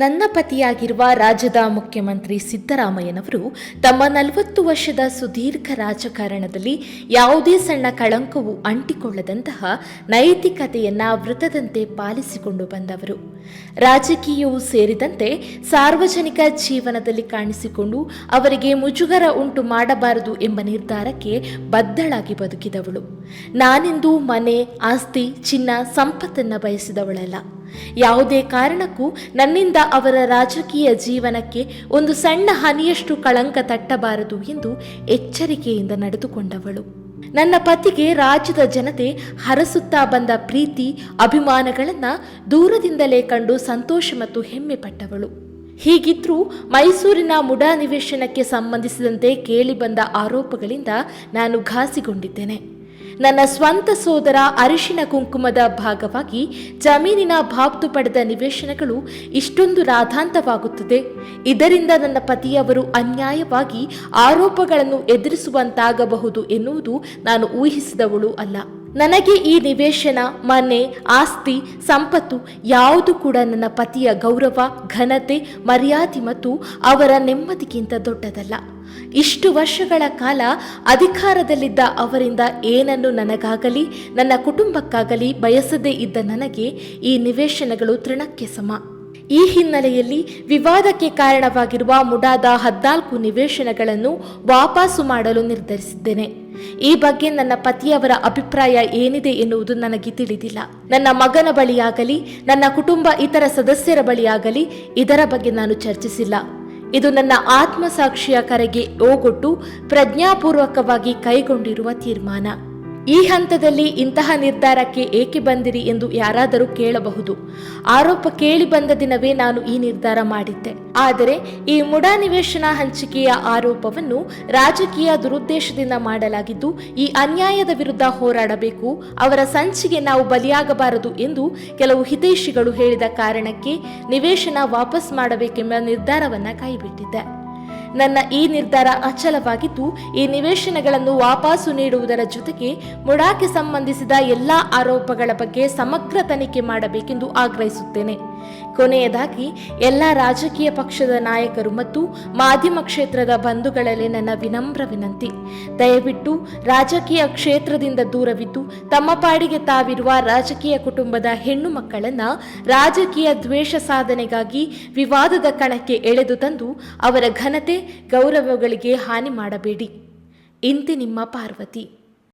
ನನ್ನ ಪತಿಯಾಗಿರುವ ರಾಜ್ಯದ ಮುಖ್ಯಮಂತ್ರಿ ಸಿದ್ದರಾಮಯ್ಯನವರು ತಮ್ಮ ನಲವತ್ತು ವರ್ಷದ ಸುದೀರ್ಘ ರಾಜಕಾರಣದಲ್ಲಿ ಯಾವುದೇ ಸಣ್ಣ ಕಳಂಕವು ಅಂಟಿಕೊಳ್ಳದಂತಹ ನೈತಿಕತೆಯನ್ನ ವೃತದಂತೆ ಪಾಲಿಸಿಕೊಂಡು ಬಂದವರು. ರಾಜಕೀಯವೂ ಸೇರಿದಂತೆ ಸಾರ್ವಜನಿಕ ಜೀವನದಲ್ಲಿ ಕಾಣಿಸಿಕೊಂಡು ಅವರಿಗೆ ಮುಜುಗರ ಉಂಟು ಮಾಡಬಾರದು ಎಂಬ ನಿರ್ಧಾರಕ್ಕೆ ಬದ್ದಳಾಗಿ ಬದುಕಿದವಳು. ನಾನಿಂದು ಮನೆ, ಆಸ್ತಿ, ಚಿನ್ನ, ಸಂಪತ್ತನ್ನು ಬಯಸಿದವಳಲ್ಲ. ಯಾವುದೇ ಕಾರಣಕ್ಕೂ ನನ್ನಿಂದ ಅವರ ರಾಜಕೀಯ ಜೀವನಕ್ಕೆ ಒಂದು ಸಣ್ಣ ಹನಿಯಷ್ಟು ಕಳಂಕ ತಟ್ಟಬಾರದು ಎಂದು ಎಚ್ಚರಿಕೆಯಿಂದ ನಡೆದುಕೊಂಡವಳು. ನನ್ನ ಪತಿಗೆ ರಾಜ್ಯದ ಜನತೆ ಹರಸುತ್ತಾ ಬಂದ ಪ್ರೀತಿ, ಅಭಿಮಾನಗಳನ್ನು ದೂರದಿಂದಲೇ ಕಂಡು ಸಂತೋಷ ಮತ್ತು ಹೆಮ್ಮೆ ಪಟ್ಟವಳು. ಹೀಗಿದ್ರೂ ಮೈಸೂರಿನ ಮುಡಾ ನಿವೇಶನಕ್ಕೆ ಸಂಬಂಧಿಸಿದಂತೆ ಕೇಳಿಬಂದ ಆರೋಪಗಳಿಂದ ನಾನು ಘಾಸಿಗೊಂಡಿದ್ದೇನೆ. ನನ್ನ ಸ್ವಂತ ಸೋದರ ಅರಿಶಿನ ಕುಂಕುಮದ ಭಾಗವಾಗಿ ಜಮೀನಿನ ಬಾಬ್ತು ಪಡೆದ ನಿವೇಶನಗಳು ಇಷ್ಟೊಂದು ರಾಧಾಂತವಾಗುತ್ತದೆ. ಇದರಿಂದ ನನ್ನ ಪತಿಯವರು ಅನ್ಯಾಯವಾಗಿ ಆರೋಪಗಳನ್ನು ಎದುರಿಸುವಂತಾಗಬಹುದು ಎನ್ನುವುದು ನಾನು ಊಹಿಸಿದವಳು ಅಲ್ಲ. ನನಗೆ ಈ ನಿವೇಶನ, ಮನೆ, ಆಸ್ತಿ, ಸಂಪತ್ತು ಯಾವುದು ಕೂಡ ನನ್ನ ಪತಿಯ ಗೌರವ, ಘನತೆ, ಮರ್ಯಾದೆ ಮತ್ತು ಅವರ ನೆಮ್ಮದಿಗಿಂತ ದೊಡ್ಡದಲ್ಲ. ಇಷ್ಟು ವರ್ಷಗಳ ಕಾಲ ಅಧಿಕಾರದಲ್ಲಿದ್ದ ಅವರಿಂದ ಏನನ್ನು ನನಗಾಗಲಿ, ನನ್ನ ಕುಟುಂಬಕ್ಕಾಗಲಿ ಬಯಸದೇ ಇದ್ದ ನನಗೆ ಈ ನಿವೇಶನಗಳು ತೃಣಕ್ಕೆ ಸಮ. ಈ ಹಿನ್ನೆಲೆಯಲ್ಲಿ ವಿವಾದಕ್ಕೆ ಕಾರಣವಾಗಿರುವ ಮುಡಾದ ಹದಿನಾಲ್ಕು ನಿವೇಶನಗಳನ್ನು ವಾಪಸು ಮಾಡಲು ನಿರ್ಧರಿಸಿದ್ದೇನೆ. ಈ ಬಗ್ಗೆ ನನ್ನ ಪತಿಯವರ ಅಭಿಪ್ರಾಯ ಏನಿದೆ ಎನ್ನುವುದು ನನಗೆ ತಿಳಿದಿಲ್ಲ. ನನ್ನ ಮಗನ ಬಳಿಯಾಗಲಿ, ನನ್ನ ಕುಟುಂಬ ಇತರ ಸದಸ್ಯರ ಬಳಿಯಾಗಲಿ ಇದರ ಬಗ್ಗೆ ನಾನು ಚರ್ಚಿಸಿಲ್ಲ. ಇದು ನನ್ನ ಆತ್ಮಸಾಕ್ಷಿಯ ಕರೆಗೆ ಓಗೊಟ್ಟು ಪ್ರಜ್ಞಾಪೂರ್ವಕವಾಗಿ ಕೈಗೊಂಡಿರುವ ತೀರ್ಮಾನ. ಈ ಹಂತದಲ್ಲಿ ಇಂತಹ ನಿರ್ಧಾರಕ್ಕೆ ಏಕೆ ಬಂದಿರಿ ಎಂದು ಯಾರಾದರೂ ಕೇಳಬಹುದು. ಆರೋಪ ಕೇಳಿ ಬಂದ ದಿನವೇ ನಾನು ಈ ನಿರ್ಧಾರ ಮಾಡಿದ್ದೆ. ಆದರೆ ಈ ಮುಡಾ ನಿವೇಶನ ಹಂಚಿಕೆಯ ಆರೋಪವನ್ನು ರಾಜಕೀಯ ದುರುದ್ದೇಶದಿಂದ ಮಾಡಲಾಗಿದ್ದು, ಈ ಅನ್ಯಾಯದ ವಿರುದ್ಧ ಹೋರಾಡಬೇಕು, ಅವರ ಸಂಚಿಗೆ ನಾವು ಬಲಿಯಾಗಬಾರದು ಎಂದು ಕೆಲವು ಹಿತೈಷಿಗಳು ಹೇಳಿದ ಕಾರಣಕ್ಕೆ ನಿವೇಶನ ವಾಪಸ್ ಮಾಡಬೇಕೆಂಬ ನಿರ್ಧಾರವನ್ನ ಕೈಬಿಟ್ಟಿದ್ದೆ. ನನ್ನ ಈ ನಿರ್ಧಾರ ಅಚಲವಾಗಿದ್ದು, ಈ ನಿವೇಶನಗಳನ್ನು ವಾಪಸ್ಸು ನೀಡುವುದರ ಜೊತೆಗೆ ಮುಡಾಕ್ಕೆ ಸಂಬಂಧಿಸಿದ ಎಲ್ಲಾ ಆರೋಪಗಳ ಬಗ್ಗೆ ಸಮಗ್ರ ತನಿಖೆ ಮಾಡಬೇಕೆಂದು ಆಗ್ರಹಿಸುತ್ತೇನೆ. ಕೊನೆಯದಾಗಿ, ಎಲ್ಲ ರಾಜಕೀಯ ಪಕ್ಷದ ನಾಯಕರು ಮತ್ತು ಮಾಧ್ಯಮ ಕ್ಷೇತ್ರದ ಬಂಧುಗಳಲ್ಲಿ ನನ್ನ ವಿನಮ್ರ ವಿನಂತಿ. ದಯವಿಟ್ಟು ರಾಜಕೀಯ ಕ್ಷೇತ್ರದಿಂದ ದೂರವಿದ್ದು, ತಮ್ಮ ಪಾಡಿಗೆ ತಾವಿರುವ ರಾಜಕೀಯ ಕುಟುಂಬದ ಹೆಣ್ಣು ಮಕ್ಕಳನ್ನು ರಾಜಕೀಯ ದ್ವೇಷ ಸಾಧನೆಗಾಗಿ ವಿವಾದದ ಕಣಕ್ಕೆ ಎಳೆದು ತಂದು ಅವರ ಘನತೆ, ಗೌರವಗಳಿಗೆ ಹಾನಿ ಮಾಡಬೇಡಿ. ಇಂತಿ ನಿಮ್ಮ ಪಾರ್ವತಿ.